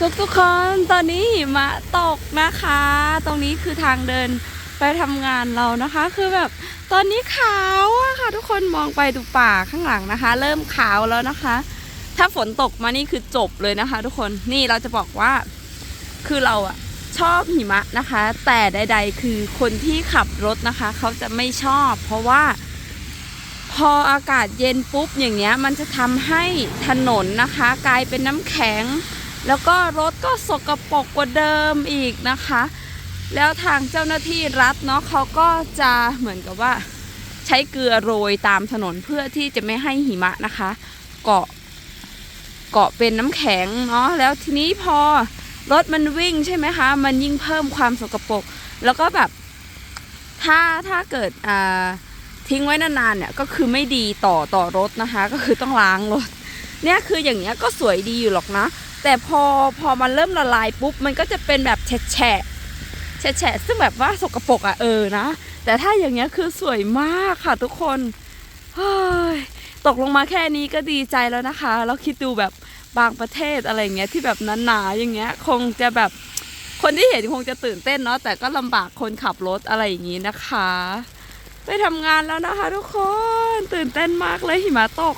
ทุกทุกคนตอนนี้หิมะตกนะคะ ตรงนี้คือทางเดินไปทำงานเรานะคะ คือแบบตอนนี้ขาวอะค่ะ ทุกคนมองไปดูป่าข้างหลังนะคะ เริ่มขาวแล้วนะคะ ถ้าฝนตกมานี่คือจบเลยนะคะ ทุกคนนี่เราจะบอกว่า คือเราอะชอบหิมะนะคะ แต่ใด ๆ คือคนที่ขับรถนะคะ เขาจะไม่ชอบ เพราะว่า พออากาศเย็นปุ๊บอย่างเงี้ย มันจะทำให้ถนนนะคะ กลายเป็นน้ำแข็ง แล้วก็รถก็สกปรกกว่าเดิมอีกนะคะ แล้วทางเจ้าหน้าที่รัฐเนาะเขาก็จะเหมือนกับว่า ใช้เกลือโรยตามถนนเพื่อที่จะไม่ให้หิมะนะคะ เกาะเกาะเป็นน้ำแข็งเนาะแล้วทีนี้พอรถมันวิ่งใช่ไหมคะ มันยิ่งเพิ่มความสกปรกแล้วก็แบบถ้าถ้าเกิดอ่าทิ้งไว้นานๆเนี่ยก็คือไม่ดีต่อต่อรถนะคะ ก็คือต้องล้างรถเนี่ยคืออย่างเงี้ยก็สวยดีอยู่หรอกนะ แต่พอพอมันเริ่มละลายปุ๊บมันก็จะเป็นแบบแฉะแฉะแฉะซึ่งแบบว่าสกปรกอะเออนะแต่ถ้าอย่างเงี้ยคือสวยมากค่ะทุกคนเฮ้ยตกลงมาแค่นี้ก็ดีใจแล้วนะคะ แล้วคิดดูแบบบางประเทศอะไรเงี้ยที่แบบหนาๆอย่างเงี้ย คงจะแบบคนที่เห็นคงจะตื่นเต้นเนาะแต่ก็ลำบากคนขับรถอะไรอย่างงี้นะคะ ไปทำงานแล้วนะคะทุกคนตื่นเต้นมากเลยหิมะตก